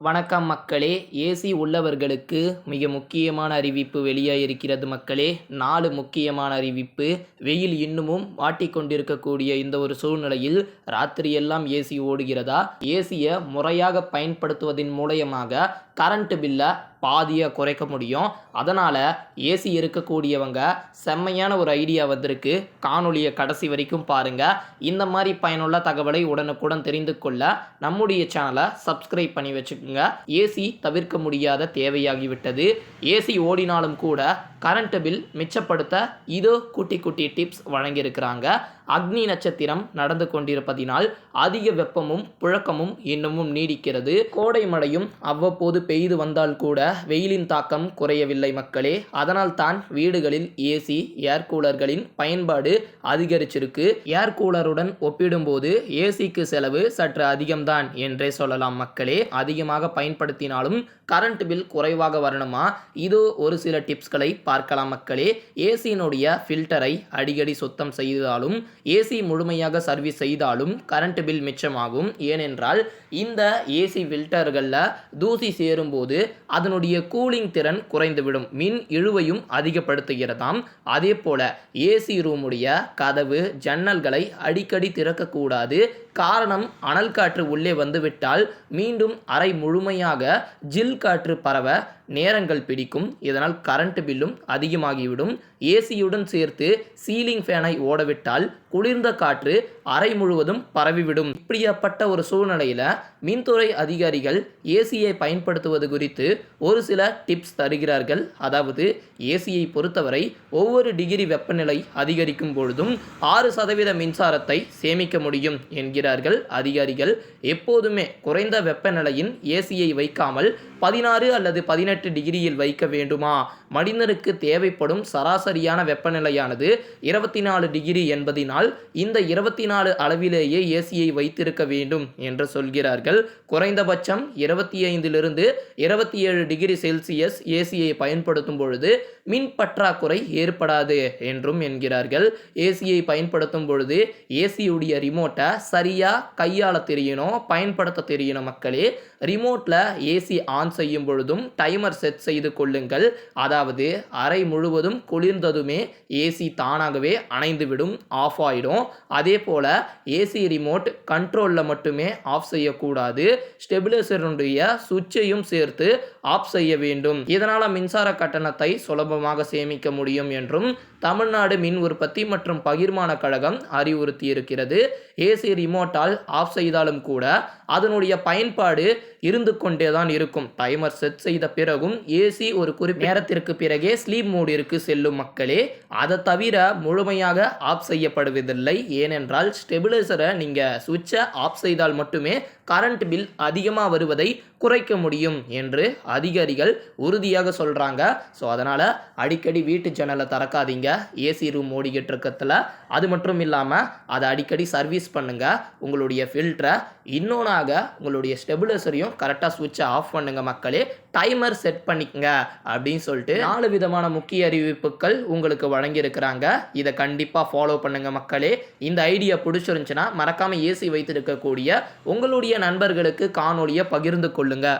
வணக்கம் மக்களே. ஏசி உள்ளவர்களுக்கு மிக முக்கியமான அறிவிப்பு வெளியாகிருக்கிறது மக்களே. நாலு முக்கியமான அறிவிப்பு. வெயில் இன்னமும் வாட்டிக்கொண்டிருக்கக்கூடிய இந்த ஒரு சூழ்நிலையில் ராத்திரியெல்லாம் ஏசி ஓடுகிறதா? ஏசியை முறையாக பயன்படுத்துவதன் மூலயமாக கரண்ட் பில்லை பாதியாக குறைக்க முடியும். அதனால் ஏசி இருக்கக்கூடியவங்க செம்மையான ஒரு ஐடியா வந்திருக்கு. காணொலியை கடைசி வரைக்கும் பாருங்கள் இந்த மாதிரி பயனுள்ள தகவலை உடனுக்குடன் தெரிந்து கொள்ள நம்முடைய சேனலை சப்ஸ்கிரைப் பண்ணி வச்சுக்கோங்க. ஏசி தவிர்க்க முடியாத தேவையாகிவிட்டது. ஏசி ஓடினாலும் கூட கரண்ட் பில் மிச்சப்படுத்த இதோ குட்டி குட்டி டிப்ஸ் வழங்கியிருக்கிறாங்க. அக்னி நட்சத்திரம் நடந்து கொண்டிருப்பதினால் அதிக வெப்பமும் புழக்கமும் இன்னமும் நீடிக்கிறது. கோடை மழையும் அவ்வப்போது பெய்து வந்தால் கூட வெயிலின் தாக்கம் குறையவில்லை மக்களே. அதனால் தான் வீடுகளில் ஏசி ஏர் கூலர்களின் பயன்பாடு அதிகரிச்சிருக்கு. ஏர் கூலருடன் ஒப்பிடும்போது ஏசிக்கு செலவு சற்று அதிகம்தான் என்றே சொல்லலாம் மக்களே. அதிகமாக பயன்படுத்தினாலும் கரண்ட் பில் குறைவாக வரணுமா? இது ஒரு சில டிப்ஸ்களை பார்க்கலாம் மக்களே. ஏசியினுடைய ஃபில்டரை அடிக்கடி சுத்தம் செய்தாலும் ஏசி முழுமையாக சர்வீஸ் செய்தாலும் கரண்ட் பில் மிச்சமாகும். ஏனென்றால் இந்த ஏசி ஃபில்டர்களில் தூசி சேரும்போது அதனுடைய கூலிங் திறன் குறைந்துவிடும். மின் இழுவையும் அதிகப்படுத்துகிறதாம். அதே போல ஏசி ரூமுடைய கதவு ஜன்னல்களை அடிக்கடி திறக்கக்கூடாது. காரணம் அனல் காற்று உள்ளே வந்துவிட்டால் மீண்டும் அறை முழுமையாக ஜில் காற்று பரவ நேரங்கள் பிடிக்கும். இதனால் கரண்ட் பில்லும் அதிகமாகிவிடும். ஏசியுடன் சேர்த்து சீலிங் ஃபேனை ஓடவிட்டால் குளிர்ந்த காற்று அறை முழுவதும் பரவிவிடும். இப்படியாப்பட்ட ஒரு சூழ்நிலையில் மின்துறை அதிகாரிகள் ஏசியை பயன்படுத்துவது குறித்து ஒரு சில டிப்ஸ் தருகிறார்கள். அதாவது ஏசியை பொறுத்தவரை ஒவ்வொரு டிகிரி வெப்பநிலை அதிகரிக்கும் பொழுதும் ஆறு சதவீத மின்சாரத்தை சேமிக்க முடியும் என்கிறார் என்கிறார்கள் அதிகாரிகள் எப்போதுமே குறைந்த வெப்பநிலையின் ஏசியை வைக்காமல் பதினாறு அல்லது பதினெட்டு டிகிரியில் வைக்க வேண்டுமா? மனிதனுக்கு தேவைப்படும் சராசரியான வெப்பநிலையானது இருபத்தி நாலு டிகிரி என்பதினால் இந்த இருபத்தி நாலு அளவிலேயே ஏசியை வைத்திருக்க வேண்டும் என்று சொல்கிறார்கள். குறைந்தபட்சம் இருபத்தி ஐந்திலிருந்து இருபத்தி ஏழு டிகிரி செல்சியஸ் ஏசியை பயன்படுத்தும் பொழுது மின் பற்றாக்குறை ஏற்படாது என்றும் என்கிறார்கள். ஏசியை பயன்படுத்தும் பொழுது ஏசியுடைய ரிமோட்டை சரியாக கையாள தெரியணும் பயன்படுத்த தெரியணும் மக்களே. ரிமோட்டில் ஏசி ஆன் செய்யும் பொழுதும் டைமர் செட் செய்து கொள்ளுங்கள். அதாவது அறை முழுவதும் குளிர்ந்ததுமே ஏசி தானாகவே அணைந்துவிடும் ஆஃப் ஆகிடும் அதே போல் ஏசி ரிமோட் கண்ட்ரோலில் மட்டுமே ஆஃப் செய்யக்கூடாது. ஸ்டெபிலைசருடைய சுவிட்சையும் சேர்த்து ஆஃப் செய்ய வேண்டும். இதனால் மின்சார கட்டணத்தை சுலபமாக சேமிக்க முடியும் என்றும் தமிழ்நாடு மின் உற்பத்தி மற்றும் பகிர்மான கழகம் அறிவுறுத்தியிருக்கிறது. ஏசி ரிமோட் ரிமோட்டால் ஆஃப் செய்தாலும் கூட அதனுடைய பயன்பாடு இருந்து கொண்டே தான் இருக்கும். டைமர் செட் செய்த பிறகும் ஏசி ஒரு குறிப்பிட்ட நேரத்திற்கு பிறகே ஸ்லீப் மோடிற்கு செல்லும் மக்களே அதை தவிர முழுமையாக ஆஃப் செய்யப்படுவதில்லை. ஏனென்றால் ஸ்டெபிலைசரை நீங்கள் சுவிட்சை ஆஃப் செய்தால் மட்டுமே கரண்ட் பில் அதிகமாக வருவதை குறைக்க முடியும் என்று அதிகாரிகள் உறுதியாக சொல்கிறாங்க ஸோ அதனால் அடிக்கடி வீட்டு ஜன்னலை திறக்காதீங்க. ஏசி ரூம் ஓடிக்கிட்டு இருக்கத்தில் அது மட்டும் இல்லாமல் அதை அடிக்கடி சர்வீஸ் பண்ணுங்கள் உங்களுடைய ஃபில்டரை இன்னொன்றாக உங்களுடைய ஸ்டெபிலைசரையும் கரெக்டாக சுவிட்சை ஆஃப் பண்ணுங்கள் மக்களே. டைமர் செட் பண்ணிக்கங்க அப்படின்னு சொல்லிட்டு நாலு விதமான முக்கிய அறிவிப்புகள் உங்களுக்கு வழங்கியிருக்கிறாங்க. இதை கண்டிப்பாக ஃபாலோ பண்ணுங்கள் மக்களே. இந்த ஐடியா பிடிச்சிருந்துச்சுன்னா மறக்காமல் ஏசி வைத்திருக்கக்கூடிய உங்களுடைய நண்பர்களுக்கு காணொலியை பகிர்ந்து கொள்ளுங்கள் ஒழுங்காக